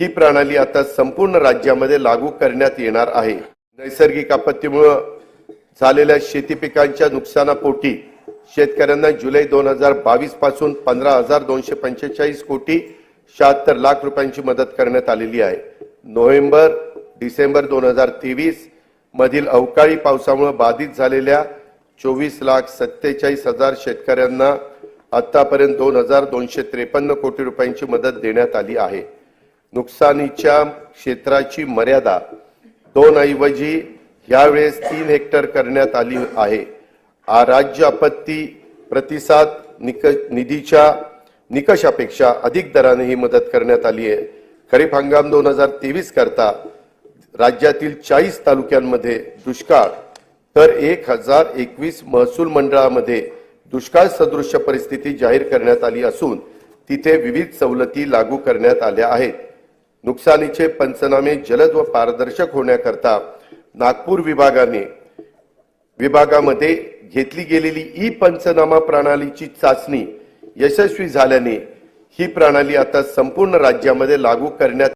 ही प्रणाली आता संपूर्ण राज्यामध्ये लागू करण्यात येणार आहे. नैसर्गिक आपत्तीमुळं झालेल्या शेती पिकांच्या नुकसानापोटी शेतकऱ्यांना जुलै दोन हजार बावीसपासून पंधरा हजार दोनशे पंचेचाळीस कोटी शहात्तर लाख रुपयांची मदत करण्यात आलेली आहे. नोव्हेंबर डिसेंबर दोन हजार तेवीस मधील अवकाळी पावसामुळे बाधित झालेल्या चोवीस लाख सत्तेचाळीस हजार शेतकऱ्यांना आतापर्यंत दोन हजार दोनशे त्रेपन्न कोटी रुपयांची मदत देण्यात आली आहे. नुकसानीच्या क्षेत्राची मर्यादा दोन ऐवजी यावेळेस तीन हेक्टर करण्यात आली आहे. आ राज्य आपत्ती प्रतिसाद निक निधीच्या निकषापेक्षा अधिक दराने ही मदत करण्यात आली आहे. खरीप हंगाम दोन हजार तेवीस करता राज्यातील चाळीस तालुक्यांमध्ये दुष्काळ तर एक हजार एकवीस महसूल मंडळामध्ये दुष्काळ सदृश्य परिस्थिती जाहीर करण्यात आली असून तिथे विविध सवलती लागू करण्यात आल्या आहेत. नुकसानीचे पंचनामे जलद व पारदर्शक होण्याकरता नागपूर विभागाने विभागामध्ये घेतली गेलेली ई पंचनामा प्रणालीची चाचणी यशस्वी झाल्याने ही प्रणाली आता संपूर्ण राज्यामध्ये लागू करण्यात